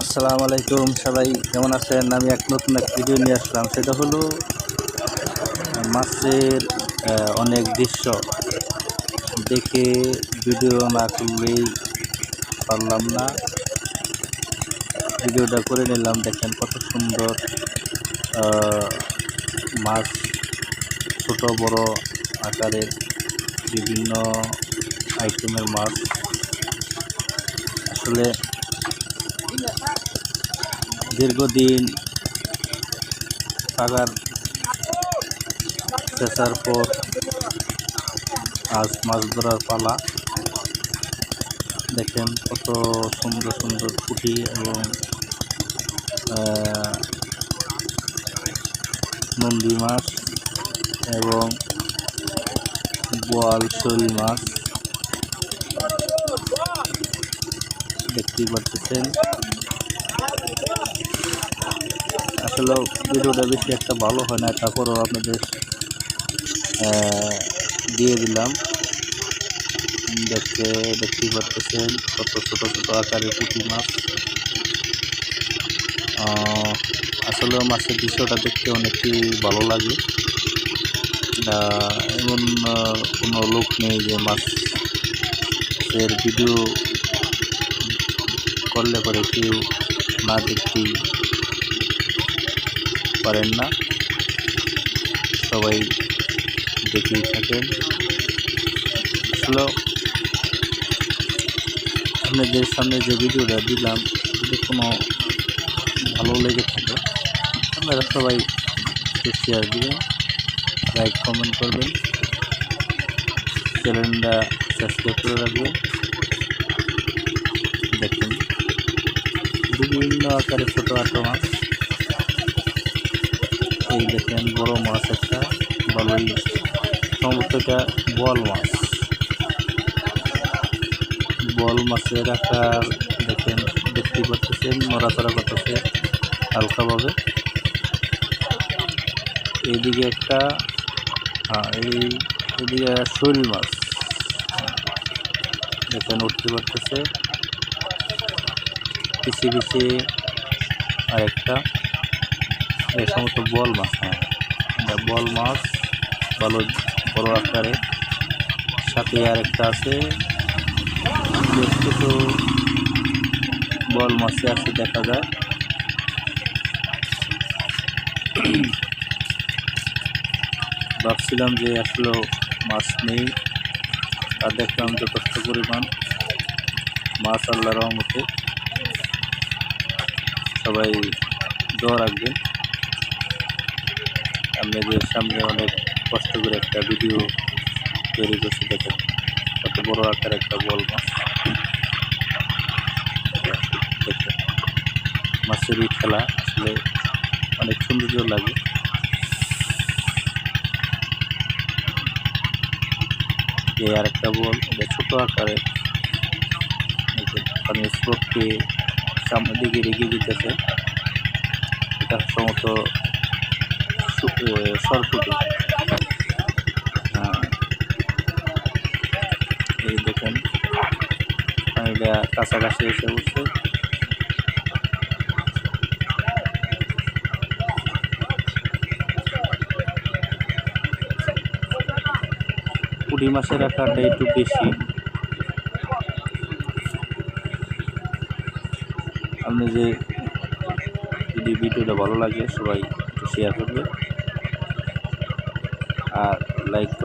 আসসালামু আলাইকুম, সবাই কেমন আছেন? আমি এক নতুন এক ভিডিও নিয়ে আসলাম। সেটা হলো, মাছের অনেক দৃশ্য। দেখে ভিডিও না করলেই পারলাম না। ভিডিওটা করে নিলাম। দেখেন কত সুন্দর মাছ ছোট, বড় আকারের বিভিন্ন আইটেমের মাছ। আসলে দীর্ঘদিন টাকার চেঁচার পর আজ মাছ ধরার পালা। দেখেন কত সুন্দর সুন্দর পুঁটি এবং নন্দী মাছ এবং বোয়াল শোল মাছ। দেখতেই পাচ্ছেন আসলে ভিডিওটা বেশি একটা ভালো হয় না, তারপরেও আপনাদের দিয়ে দিলাম। দেখতে, দেখতেই পাচ্ছেন কত ছোট ছোট আকারের পুঁটি মাছ। আসলে মাছের দৃশ্যটা দেখতে অনেকই ভালো লাগে। এমন কোনো লোক নেই যে মাছের ভিডিও করলে পরে কেউ না দেখতেই পারেন না। সবাই দেখেই থাকেন। আসলে আপনাদের সামনে যে ভিডিওটা দিলাম যদি কোনো ভালো লেগে থাকে আপনারা সবাই শেয়ার দিবেন লাইক কমেন্ট করবেন। চ্যানেলটা সাবস্ক্রাইব করে রাখবেন। দেখুন। বিভিন্ন আকারে ছোটো আটো মাছ। এই দেখেন বড় মাছ একটা ভালোই সম্ভবত এটা বল মাছ। বল মাছের আকার দেখেন দেখতেই পাচ্ছেন, নড়াচড়া করতেছে হালকাভাবে। এইদিকে একটা হ্যাঁ এই এদিকে শৈল মাছ। দেখেন, উঠতে পারতেছে। পিছিয়ে পিছিয়ে আরেকটা এই সমস্ত বল মাছ হ্যাঁ। বল মাছ, ভালো, বড় আকারে। সাথে আরেকটা আছে। বেশ কিছু বল মাছে আছে, দেখা যায়। ভাবছিলাম যে আসলে মাছ নেই। আর দেখলাম যথেষ্ট পরিমাণ। মাছ আল্লাহ রহমতে। সবাই দোয়া রাখবেন। আপনাদের সামনে অনেক কষ্ট করে একটা ভিডিও তৈরি করছি, দেখেন। কত বড় আকার একটা বল মাছ। মাছেরই খেলা, আসলে অনেক সৌন্দর্য লাগে। আর একটা বল ছোটো আকারের। পানির স্রোতকে সামনের দিকে রেখে দিতেছে এটা সম্ভবত সরপুটি হ্যাঁ। এই দেখেন, পানিটা কাছাকাছি এসে বসছে পুঁটি মাছের আকারটা একটু বেশি। আপনি যে যদি ভিডিওটা ভালো লাগে সবাই শেয়ার করবে। আর লাইক